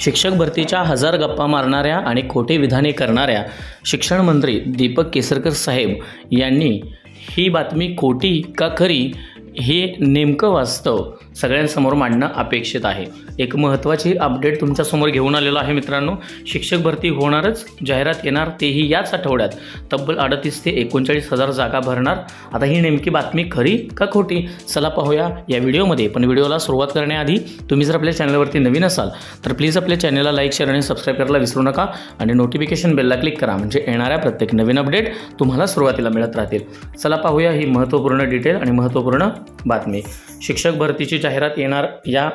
शिक्षक भरतीच्या हजार गप्पा मारणाऱ्या आणि खोटे विधाने करणाऱ्या शिक्षण मंत्री दीपक केसरकर साहेब यांनी ही बातमी खोटी का खरी हे नेमकं वास्तव सगळ्यांसमोर मांडणं अपेक्षित आहे. एक महत्त्वाची अपडेट तुमच्यासमोर घेऊन आलेलो आहे मित्रांनो. शिक्षक भरती होणारच जाहिरात येणार तेही याच आठवड्यात. तब्बल अडतीस ते एकोणचाळीस हजार जागा भरणार. आता ही नेमकी बातमी खरी का खोटी? चला पाहूया या व्हिडिओमध्ये. पण व्हिडिओला सुरुवात करण्याआधी तुम्ही जर आपल्या चॅनलवरती नवीन असाल तर प्लीज आपल्या चॅनलला लाईक शेअर आणि सबस्क्राईब करायला विसरू नका आणि नोटिफिकेशन बेलला क्लिक करा. म्हणजे येणाऱ्या प्रत्येक नवीन अपडेट तुम्हाला सुरुवातीला मिळत राहतील. चला पाहूया ही महत्त्वपूर्ण डिटेल आणि महत्त्वपूर्ण बातमी. शिक्षक भरतीची जाहिरात येणार. या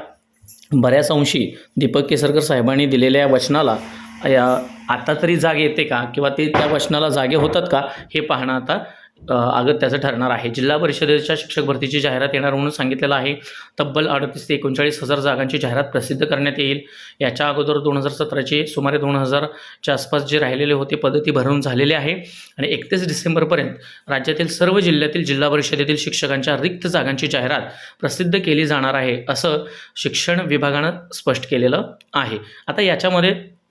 बऱ्याच अंशी दीपक केसरकर साहेबांनी दिलेल्या या वचनाला या आता तरी जाग येते का? किंवा ते त्या वचनाला जागे होतात का? हे पाहणं आता अ, अगत्याचं ठरणार आहे. जिल्हा परिषदेच्या शिक्षक भरतीची जाहिरात येणार म्हणून सांगितलेलं आहे. तब्बल अडतीस ते एकोणचाळीस हजार जागांची जाहिरात प्रसिद्ध करण्यात येईल. याच्या अगोदर दोन हजार सतराचे सुमारे दोन हजारच्या आसपास जे राहिलेले होते पद्धती भरून झालेले आहे. आणि एकतीस डिसेंबरपर्यंत राज्यातील सर्व जिल्ह्यातील जिल्हा परिषदेतील शिक्षकांच्या रिक्त जागांची जाहिरात प्रसिद्ध केली जाणार आहे असं शिक्षण विभागानं स्पष्ट केलेलं आहे. आता याच्यामध्ये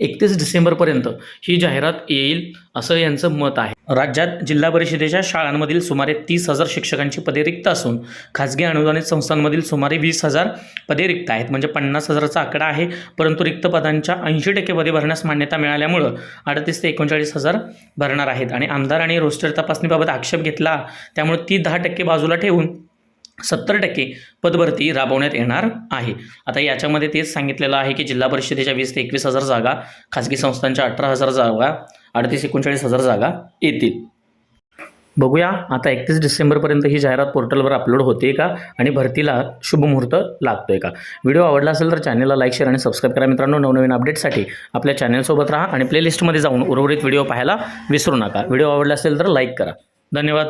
एकतीस डिसेंबरपर्यंत ही जाहिरात येईल असं यांचं मत आहे. राज्यात जिल्हा परिषदेच्या शाळांमधील सुमारे तीस हजार शिक्षकांची पदे रिक्त असून खाजगी अनुदानित संस्थांमधील सुमारे वीस हजार पदे रिक्त आहेत. म्हणजे पन्नास हजाराचा आकडा आहे परंतु रिक्त पदांच्या ऐंशी टक्के पदे भरण्यास मान्यता मिळाल्यामुळं अडतीस ते एकोणचाळीस हजार भरणार आहेत. आणि आमदार आणि रोस्टर तपासणीबाबत आक्षेप घेतला त्यामुळे ती दहा टक्के बाजूला ठेवून सत्तर टक्के पदभरती राबवण्यात येणार आहे. आता याच्यामध्ये तेच सांगितलेलं आहे की जिल्हा परिषदेच्या वीस ते एकवीस हजार जागा खाजगी संस्थांच्या अठरा हजार जागा अडतीस एकोणचाळीस हजार जागा येतील. बघूया आता एकतीस डिसेंबरपर्यंत ही जाहिरात पोर्टलवर अपलोड होते का आणि भरतीला शुभमुहूर्त लागतोय का? व्हिडिओ आवडला असेल तर चॅनलला लाईक शेअर आणि सबस्क्राईब करा. मित्रांनो नवनवीन अपडेटसाठी आपल्या चॅनलसोबत राहा आणि प्लेलिस्टमध्ये जाऊन उर्वरित व्हिडिओ पाहायला विसरू नका. व्हिडिओ आवडला असेल तर लाईक करा. धन्यवाद.